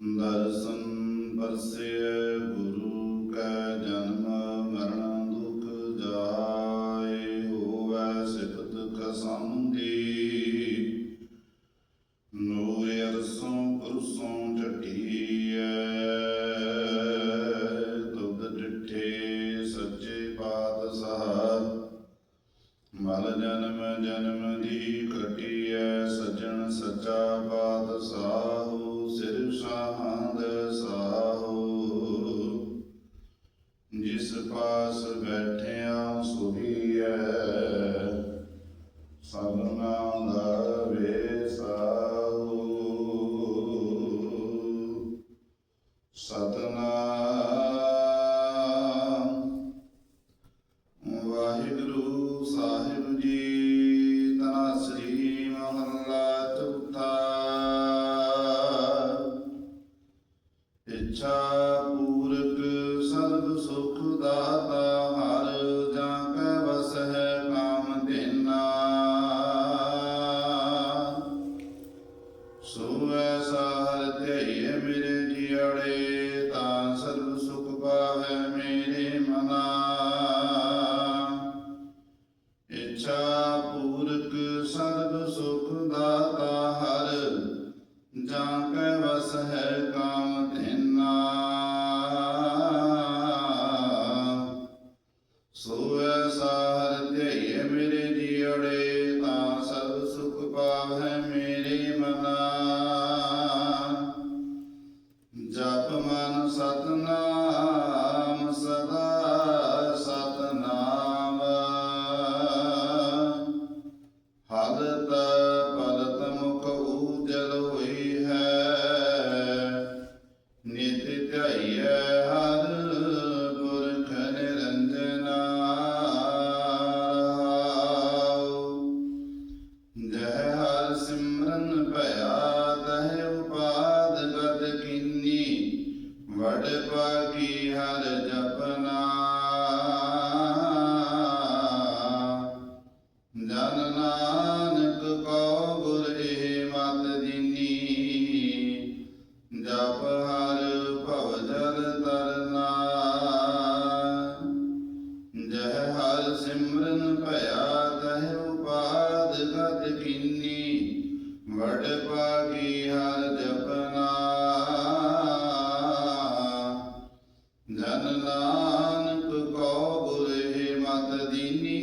ਦਰਸ਼ਨ ਪਰਸੇ ਗੁਰੂ ਕੈ ਜਨਮ ਮਰਨ ਦੁਖ ਜਾਏ, ਹੋਵੈ ਸਿਫਤ ਕਸੰਦੀ। ਨੂਰ ਅਰਸੋਂ ਪੁਰਸੋਂ ਝਟੀਐ, ਤੁਧ ਡਿਠੇ ਸੱਚੇ ਪਾਤਸ਼ਾਹ। ਮਲ ਜਨਮ ਜਨਮ ਦੀ ਕਟੀਐ ਸਜਣ ਸੱਚਾ ਪਾਤਸ਼ਾਹੂ। ਸਿਰ ਸਾਹੰਦ ਸਾਹੂ। ਜਿਸ ਪਾਸ ਬੈਠਿਆ ਸੁਹੀਐ ਸਭਨਾ ਦਾ ਵੇ ਵੇਸਾਹੂ। ਸਤਨਾ ਇੱਛਾ ਪੂਰਕ ਸਰਬ ਸੁਖ ਦਾਤਾ, ਹਰ ਜਾਂ ਕੈ ਵਸ ਹੈ ਕਾਮ ਦੇਨਾ। ਸੋ ਐਸਾ ਹਰ ਧਿਆਈਏ ਮੇਰੇ ਜੀੜੇ ਤਾਂ ਸਰਬ ਸੁਖ ਪਾਵੈ ਮੇਰੇ ਮਨਾ। ਇੱਛਾ ਪੂਰਕ ਸਰਬ ਸੁਖ ਦਾਤਾ, ਹਰ ਜਾਂ ਕੈ ਵਸ ਹੈ ਹਲਤ ਪਲਤ ਮੁਖ ਉਜਲ ਹੋਈ ਹੈ। ਨਿਤ ਧਿਆਈਐ ਹਰ ਪੁਰਖ ਨਿਰੰਜਨਾ ਰਹਾਉ ਜਹ ਹਰ ਸਿਮਰਨ ਭਇਆ, ਤਹ ਉਪਾਦ ਗਤ ਕੀਨੀ। ਵਡ ਪਾਗੀ ਹਰ ਜਪਨਾ ਕੀਨੀ ਵਡ ਪਾਗੀ ਹਰ ਜਪਨਾ। ਜਨ ਨਾਨਕ ਕੋ ਗੁਰੇ ਮਤ ਦੀਨੀ।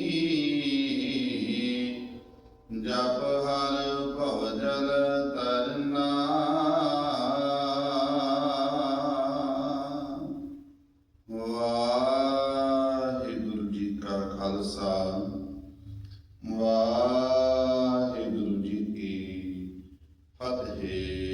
ਜਪ ਹਰ ਭਵ ਜਲ ਤਰਨਾ ਵਾਹਿਗੁਰੂ ਵਾਹਿਗੁਰੂ ਜੀ ਕੀ ਫਤਿਹ